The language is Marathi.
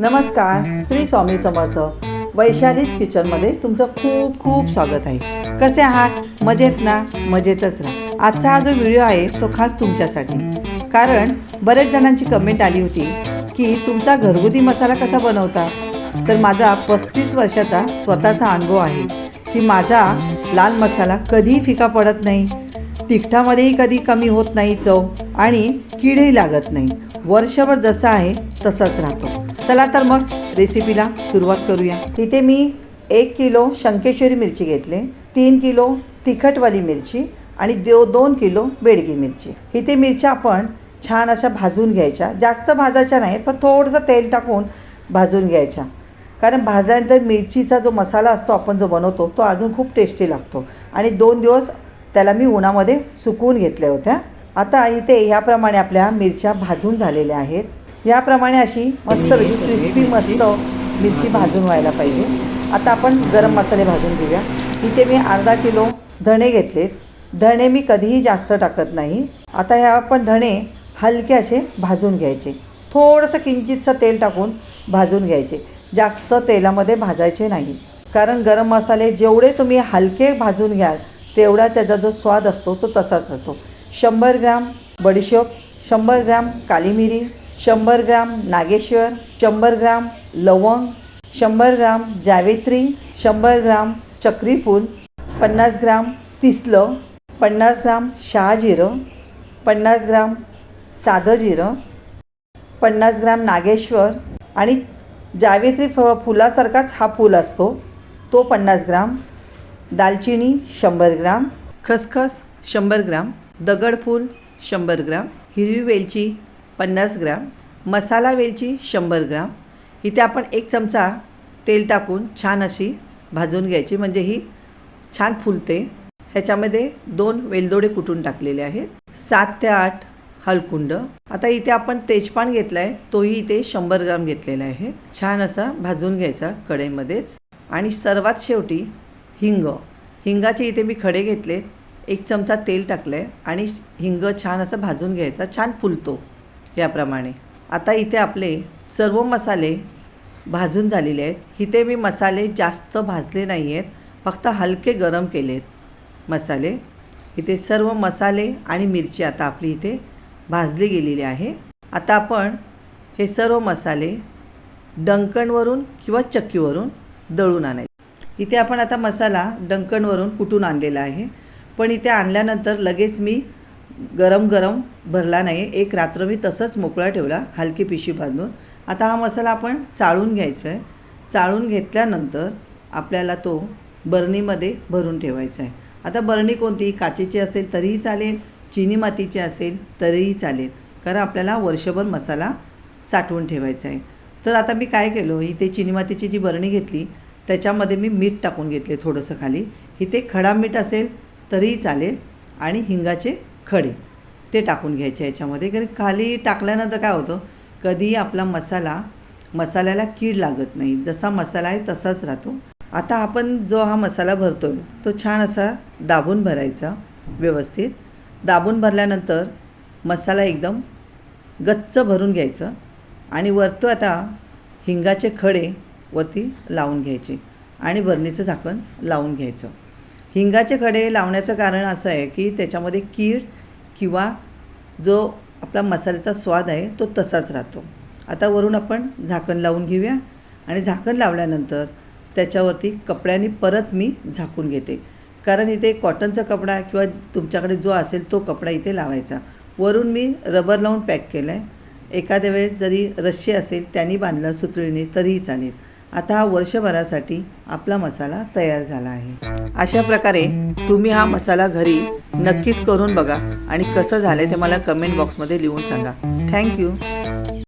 नमस्कार श्री स्वामी समर्थ. वैशालीच किचनमध्ये तुमचं खूप खूप स्वागत आहे. कसे आहात? मजेत ना? मजेतच राहा. आजचा हा जो व्हिडिओ आहे तो खास तुमच्यासाठी. कारण बरेच जणांची कमेंट आली होती की तुमचा घरगुती मसाला कसा बनवता? तर माझा पस्तीस वर्षाचा स्वतःचा अनुभव आहे की माझा लाल मसाला कधीही फिका पडत नाही. तिखटामध्येही कधी कमी होत नाही चव आणि किडही लागत नाही. वर्षभर जसा आहे तसाच राहतो. चला तर मग रेसिपीला सुरुवात करूया. इथे मी एक किलो शंकेश्वरी मिरची घेतले तीन किलो तिखटवाली मिरची आणि दो दोन किलो बेडगी मिरची. इथे मिरच्या आपण छान अशा भाजून घ्यायच्या. जास्त भाजायच्या नाहीत पण थोडंसं तेल टाकून भाजून घ्यायच्या. कारण भाजल्यानंतर मिरचीचा जो मसाला असतो आपण जो बनवतो तो अजून खूप टेस्टी लागतो. आणि दोन दिवस त्याला मी उन्हामध्ये सुकवून घेतल्या होत्या. आता इथे ह्याप्रमाणे आपल्या मिरच्या भाजून झालेल्या आहेत. याप्रमाणे अशी मस्त क्रिस्पी मस्त मिरची भाजून व्हायला पाहिजे. आता आपण गरम मसाले भाजून घेऊया. इथे मी अर्धा किलो धणे घेतलेत. धणे मी कधीही जास्त टाकत नाही. आता ह्या आपण धणे हलके असे भाजून घ्यायचे. थोडंसं किंचितसं तेल टाकून भाजून घ्यायचे. जास्त तेलामध्ये भाजायचे नाही. कारण गरम मसाले जेवढे तुम्ही हलके भाजून घ्याल तेवढा त्याचा जो स्वाद असतो तो तसाच राहतो. शंभर ग्राम बडीशोप शंभर ग्राम काली मिरी शंभर ग्राम नागेश्वर शंभर ग्राम लवंग शंभर ग्राम जावेत्री शंभर ग्राम चक्रीफूल पन्नास ग्राम तिसलं पन्नास ग्राम शहाजिरं पन्नास ग्राम साधं जिरं पन्नास ग्राम नागेश्वर आणि जावेत्री फ फुलासारखाच हा फूल असतो. तो पन्नास ग्राम दालचिनी शंभर ग्राम खसखस शंभर ग्राम दगडफूल शंभर ग्राम हिरवी वेलची पन्नास ग्राम मसाला वेलची शंभर ग्राम. इथे आपण एक चमचा तेल टाकून छान अशी भाजून घ्यायची. म्हणजे ही छान फुलते. ह्याच्यामध्ये दोन वेलदोडे कुटून टाकलेले आहेत? सात ते आठ हलकुंड. आता इथे आपण तेजपान घेतला आहे तोही इथे शंभर ग्राम घेतलेला आहे. छान असा भाजून घ्यायचा कढईमध्येच. आणि सर्वात शेवटी हिंग. हिंगाचे इथे मी खडे घेतलेत. एक चमचा तेल टाकलं आहे आणि हिंग छान असं भाजून घ्यायचा. छान फुलतो. त्याप्रमाणे आता इथे आपले सर्व मसाले भाजून झालेले आहेत. इथे मी मसाले जास्त भाजले नाही आहेत फक्त हलके गरम केले आहेत मसाले. इथे सर्व मसाले आणि मिरची आता आपली इथे भाजली गेलेली आहे. आता आपण हे सर्व मसाले डंकणवरून किंवा चक्कीवरून दळून आणायचे. इथे आपण आता मसाला डंकणवरून कुटून आणलेला आहे. पण इथे आणल्यानंतर लगेच मी गरम गरम भरला नाही एक रात्र मी तसंच मोकळा ठेवला हलकी पिशवी बांधून. आता हा मसाला आपण चाळून घ्यायचा आहे चाळून घेतल्यानंतर आपल्याला तो बरणीमध्ये भरून ठेवायचा आहे आता बरणी कोणती? काचेची असेल तरीही चालेल चिनी मातीची असेल तरीही चालेल. कारण आपल्याला वर्षभर मसाला साठवून ठेवायचा आहे तर आता मी काय केलं? इथे चिनी मातीची जी बरणी घेतली त्याच्यामध्ये मी मीठ टाकून घेतले थोडंसं खाली. इथे खडा मीठ असेल तरीही चालेल आणि हिंगाचे खडे ते टाकून घ्यायचे याच्यामध्ये. कारण खाली टाकल्यानंतर काय होतं कधीही आपला मसाला मसाल्याला कीड लागत नाही. जसा मसाला आहे तसाच राहतो. आता आपण जो हा मसाला भरतो आहे तो छान असा दाबून भरायचा व्यवस्थित. दाबून भरल्यानंतर मसाला एकदम गच्च भरून घ्यायचं आणि वरतो आता हिंगाचे खडे वरती लावून घ्यायचे आणि भरणीचं झाकण लावून घ्यायचं. हिंगाचे खडे लावण्याचं कारण असं आहे की त्याच्यामध्ये कीड किंवा जो आपला मसाल्याचा स्वाद आहे तो तसाच राहतो. आता वरून आपण झाकण लावून घेऊया आणि झाकण लावल्यानंतर त्याच्यावरती कपड्याने परत मी झाकून घेते. कारण इथे कॉटनचा कपडा किंवा तुमच्याकडे जो असेल तो कपडा इथे लावायचा. वरून मी रबर लावून पॅक केलं आहे एखाद्या वेळेस जरी रश्शी असेल त्यांनी बांधलं सुतळीने तरीही चालेल. आता हा वर्षभरासाठी आपला मसाला तयार झाला आहे. अशा प्रकारे तुम्ही हा मसाला घरी नक्कीच करून बघा आणि कसं झालं ते मला कमेंट बॉक्समध्ये लिहून सांगा. थँक्यू